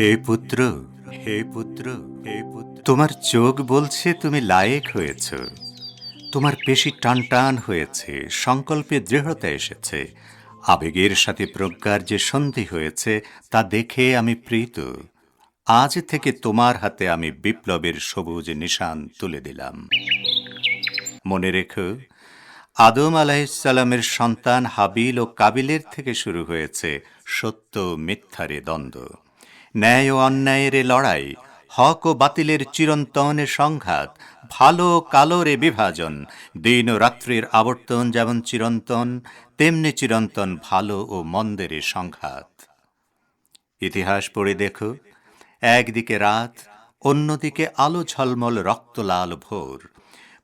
হে পুত্র হে পুত্র হে পুত্র। তোমার চোখ বলছে তুমি লায়েক হয়েছ। তোমার পেশি টান টান হয়েছে, সংকল্পে দৃঢ়তা এসেছে। আবেগের সাথে প্রজ্ঞার যে সন্ধি হয়েছে, তা দেখে আমি প্রীত। আজ থেকে তোমার হাতে আমি বিপ্লবের সবুজ নিশান তুলে দিলাম। মনে রেখো, আদম আলাহিসাল্লামের সন্তান হাবিল ও কাবিলের থেকে শুরু হয়েছে সত্য মিথ্যারে দ্বন্দ্ব। ন্যায় ও অন্যায়ের লড়াই, হক ও বাতিলের চিরন্তনে সংঘাত, ভালো কালোরে বিভাজন, দিন ও রাত্রির আবর্তন যেমন চিরন্তন, তেমনি চিরন্তন ভালো ও মন্দের সংঘাত। ইতিহাস পড়ে দেখো, একদিকে রাত, অন্যদিকে আলো ঝলমল রক্তলাল ভোর।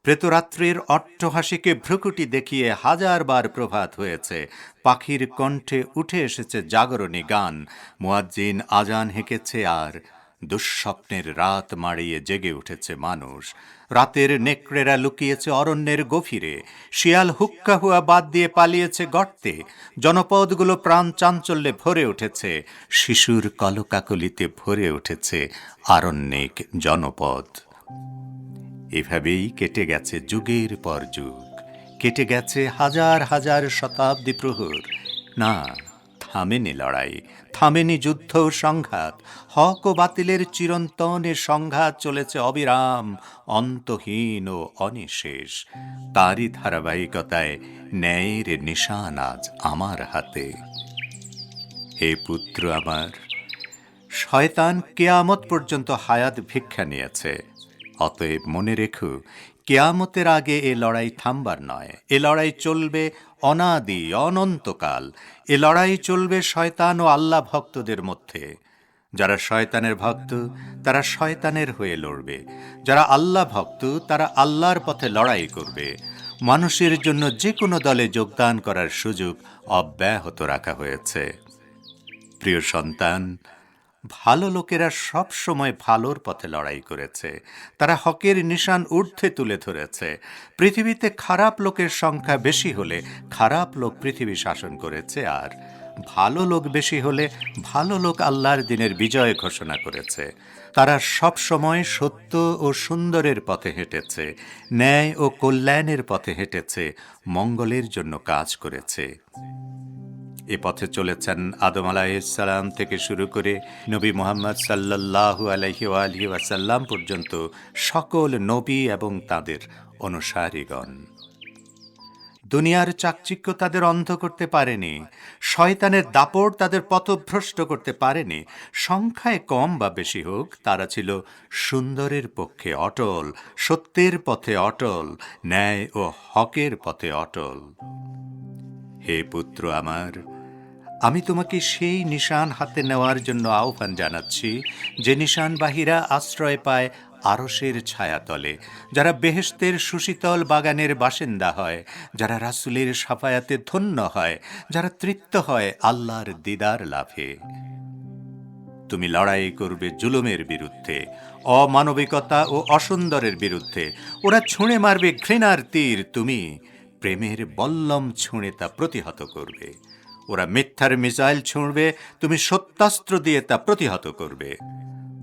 প্রেতরাত্রির অট্টহাসিকে ভ্রুকুটি দেখিয়ে হাজারবার প্রভাত হয়েছে। পাখির কণ্ঠে উঠে এসেছে জাগরণী গান। মুয়াজ্জিন আজান হেঁকেছে আর দুঃস্বপ্নের রাত মাড়িয়ে জেগে উঠেছে মানুষ। রাতের নেকড়েরা লুকিয়েছে অরণ্যের গভীরে। শিয়াল হুক্কা হুয়া বাদ দিয়ে পালিয়েছে গর্তে। জনপদগুলো প্রাণ চাঞ্চল্যে ভরে উঠেছে। শিশুর কলকাকলিতে ভরে উঠেছে আরণ্যিক জনপদ। এভাবেই কেটে গেছে যুগের পর যুগ। কেটে গেছে হাজার হাজার শতাব্দী প্রহর। না, থামেনি লড়াই, থামেনি যুদ্ধ সংঘাত। হক ও বাতিলের চিরন্তনে সংঘাত চলেছে অবিরাম, অন্তহীন ও অনিশেষ। তারই ধারাবাহিকতায় ন্যায়ের নিশান আজ আমার হাতে। হে পুত্র আমার, শয়তান কেয়ামত পর্যন্ত হায়াত ভিক্ষা নিয়েছে। অতএব মনে রেখো, কেয়ামতের আগে এ লড়াই থামবার নয়। এ লড়াই চলবে অনাদি, অনন্তকাল। এ লড়াই চলবে শয়তান ও আল্লাহ ভক্তদের মধ্যে। যারা শয়তানের ভক্ত, তারা শয়তানের হয়ে লড়বে। যারা আল্লাহ ভক্ত, তারা আল্লাহর পথে লড়াই করবে। মানুষের জন্য যে কোনো দলে যোগদান করার সুযোগ অব্যাহত রাখা হয়েছে। প্রিয় সন্তান ভালো লোকেরা সব সময় ভালোর পথে লড়াই করেছে। তারা হকের নিশান ঊর্ধ্বে তুলে ধরেছে। পৃথিবীতে খারাপ লোকের সংখ্যা বেশি হলে খারাপ লোক পৃথিবী শাসন করেছে আর ভালো লোক বেশি হলে ভালো লোক আল্লাহর দিনের বিজয় ঘোষণা করেছে। তারা সব সময় সত্য ও সুন্দরের পথে হেঁটেছে, ন্যায় ও কল্যাণের পথে হেঁটেছে, মঙ্গলের জন্য কাজ করেছে। এ পথে চলেছেন আদম আলাইসাল্লাম থেকে শুরু করে নবী মোহাম্মদ সাল্লাল্লাহু আলহি ওয়াসাল্লাম পর্যন্ত সকল নবী এবং তাদের অনুসারীগণ। দুনিয়ার চাকচিক্য তাদের অন্ধ করতে পারেনি, শয়তানের দাপট তাদের পথভ্রষ্ট করতে পারেনি, সংখ্যায় কম বা বেশি হোক, তারা ছিল সুন্দরের পক্ষে অটল, সত্যের পথে অটল, ন্যায় ও হকের পথে অটল। হে পুত্র আমার আমি তোমাকে সেই নিশান হাতে নেওয়ার জন্য আহ্বান জানাচ্ছি, যে নিশানবাহীরা আশ্রয় পায় আরসের ছায়াতলে, যারা বেহেস্তের সুশীতল বাগানের বাসিন্দা হয়, যারা রাসুলের সাফায়াতে ধন্য হয়, যারা তৃপ্ত হয় আল্লাহর দিদার লাভে। তুমি লড়াই করবে জুলুমের বিরুদ্ধে, অমানবিকতা ও অসুন্দরের বিরুদ্ধে। ওরা ছুঁড়ে মারবে ঘৃণার তীর, তুমি প্রেমের বল্লম ছুঁড়ে তা প্রতিহত করবে। ওরা মিথ্যার মিসাইল ছুঁড়বে, তুমি সত্যাস্ত্র দিয়ে তা প্রতিহত করবে।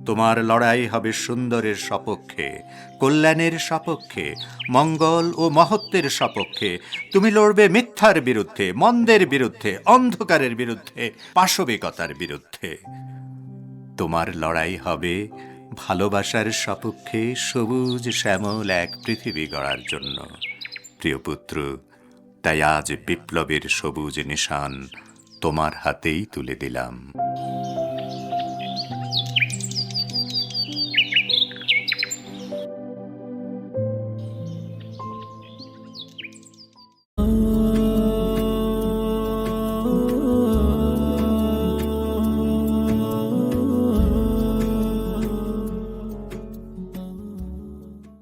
তোমার লড়াই হবে সুন্দরের সপক্ষে, কল্যাণের সপক্ষে, মঙ্গল ও মহত্বের সপক্ষে। তুমি লড়বে মিথ্যার বিরুদ্ধে, মন্দের বিরুদ্ধে, অন্ধকারের বিরুদ্ধে, পাশবিকতার বিরুদ্ধে। তোমার লড়াই হবে ভালোবাসার সপক্ষে সবুজ শ্যামল এক পৃথিবী গড়ার জন্য। প্রিয় পুত্র তাই আজ বিপ্লবের সবুজ নিশান তোমার হাতেই তুলে দিলাম।